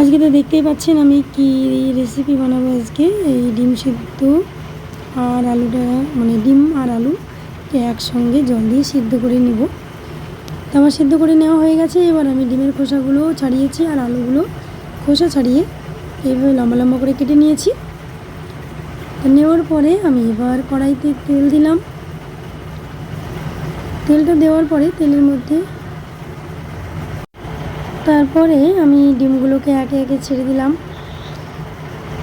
আজকে তো দেখতেই পাচ্ছেন আমি কি রেসিপি বানাবো আজকে, এই ডিম সিদ্ধ আর আলুটা মানে ডিম আর আলু একসঙ্গে জল দিয়ে সিদ্ধ করে নিব। তো আমার সিদ্ধ করে নেওয়া হয়ে গেছে, এবার আমি ডিমের খোসাগুলো ছাড়িয়েছি আর আলুগুলো খোসা ছাড়িয়ে এইভাবে লম্বা লম্বা করে কেটে নিয়েছি। নেওয়ার পরে আমি এবার কড়াইতে তেল দিলাম। তেলটা দেওয়ার পরে তেলের মধ্যে তারপরে আমি ডিমগুলোকে একে একে ছেড়ে দিলাম।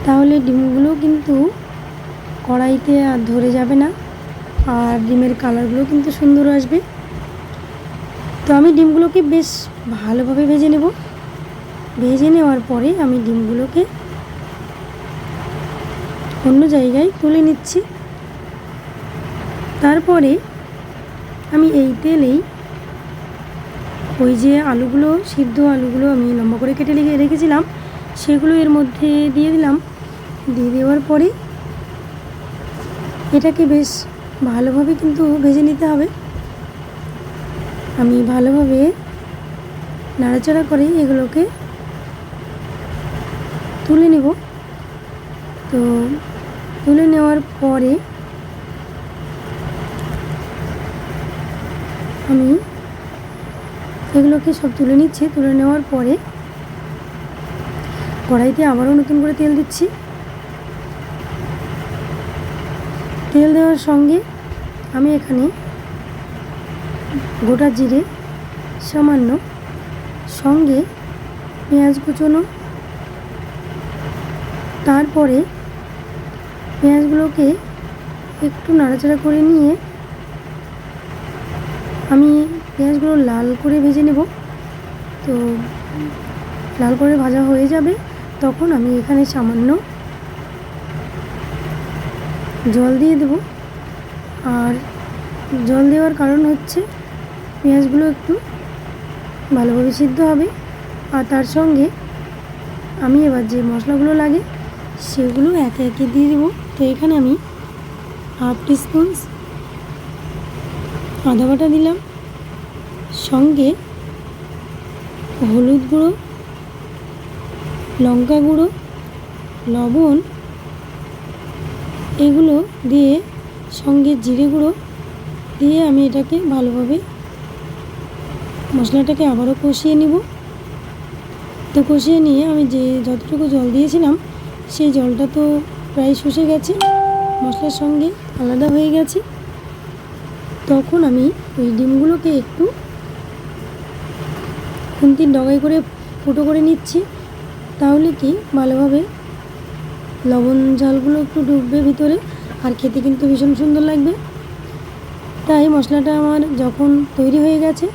তাহলে ডিমগুলো কিন্তু কড়াইতে আর ধরে যাবে না, আর ডিমের কালারগুলো কিন্তু সুন্দর আসবে। তো আমি ডিমগুলোকে বেশ ভালোভাবে ভেজে নেব। ভেজে নেওয়ার পরে আমি ডিমগুলোকে অন্য জায়গায় তুলে নিচ্ছি। তারপরে আমি এই তেলেই ওই যে আলুগুলো, সিদ্ধ আলুগুলো আমি লম্বা করে কেটে রেখে রেখেছিলাম, সেগুলো এর মধ্যে দিয়ে দিলাম। দিয়ে দেওয়ার পরে এটাকে বেশ ভালোভাবে কিন্তু ভেজে নিতে হবে। আমি ভালোভাবে নাড়াচাড়া করে এগুলোকে তুলে নেব। তো তুলে নেওয়ার পরে আমি এগুলোকে সব তুলে নিচ্ছি। তুলে নেওয়ার পরে কড়াইতে আবারও নতুন করে তেল দিচ্ছি। তেল দেওয়ার সঙ্গে আমি এখানে গোটা জিরে, সামান্য সঙ্গে পেঁয়াজ কুচোনো। তারপরে পেঁয়াজগুলোকে একটু নাড়াচাড়া করে নিয়ে আমি পেঁয়াজগুলো লাল করে ভেজে নেব। তো লাল করে ভাজা হয়ে যাবে। তখন আমি এখানে সামান্য জল দিয়ে দেব। আর জল দেওয়ার কারণ হচ্ছে পেঁয়াজগুলো একটু ভালোভাবে সিদ্ধ হবে। আর তার সঙ্গে আমি এবার যে মশলাগুলো লাগে সেগুলো একে একে দিয়ে দেবো। তো এখানে আমি হাফ টিস্পুন আদা বাটা দিলাম। সঙ্গে হলুদ গুঁড়ো, লঙ্কা গুঁড়ো, লবণ এগুলো দিয়ে সঙ্গে জিরে গুঁড়ো দিয়ে আমি এটাকে ভালোভাবে মশলাটাকে আবারও কষিয়ে নিব। তো কষিয়ে নিয়ে আমি যে যতটুকু জল দিয়েছিলাম, সেই জলটা তো প্রায় শুষে গেছে, মশলার সঙ্গে আলাদা হয়ে গেছে। তখন আমি ওই ডিমগুলোকে একটু খুন্তির ডগাই করে ফুটো করে নিচ্ছি। তাহলে কি ভালোভাবে লবণ ঝালগুলো একটু ডুববে ভিতরে, আর খেতে কিন্তু ভীষণ সুন্দর লাগবে। তাই মশলাটা আমার যখন তৈরি হয়ে গেছে,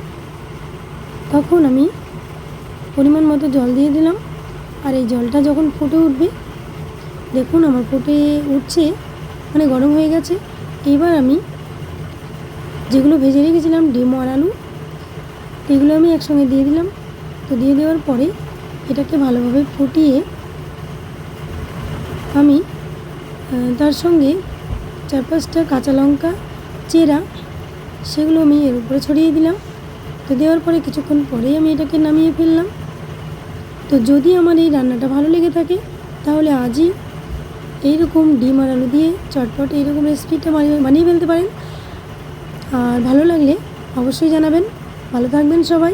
তখন আমি পরিমাণ মতো জল দিয়ে দিলাম। আর এই জলটা যখন ফুটে উঠবে, দেখুন আমার ফুটে উঠছে মানে গরম হয়ে গেছে। এবার আমি যেগুলো ভেজে রেখেছিলাম, ডিম আর আলু, এগুলো আমি একসঙ্গে দিয়ে দিলাম। তো দিয়ে দেওয়ার পরে এটাকে ভালোভাবে ফুটিয়ে আমি তার সঙ্গে চার পাঁচটা কাঁচা লঙ্কা, চেরা সেগুলো আমি এর উপরে ছড়িয়ে দিলাম। তো দেওয়ার পরে কিছুক্ষণ পরেই আমি এটাকে নামিয়ে ফেললাম। তো যদি আমার এই রান্নাটা ভালো লেগে থাকে, তাহলে আজই এইরকম ডিম আর আলু দিয়ে চটপট এইরকম রেসিপিটা বানিয়ে ফেলতে পারেন। আর ভালো লাগলে অবশ্যই জানাবেন। ভালো থাকবেন সবাই।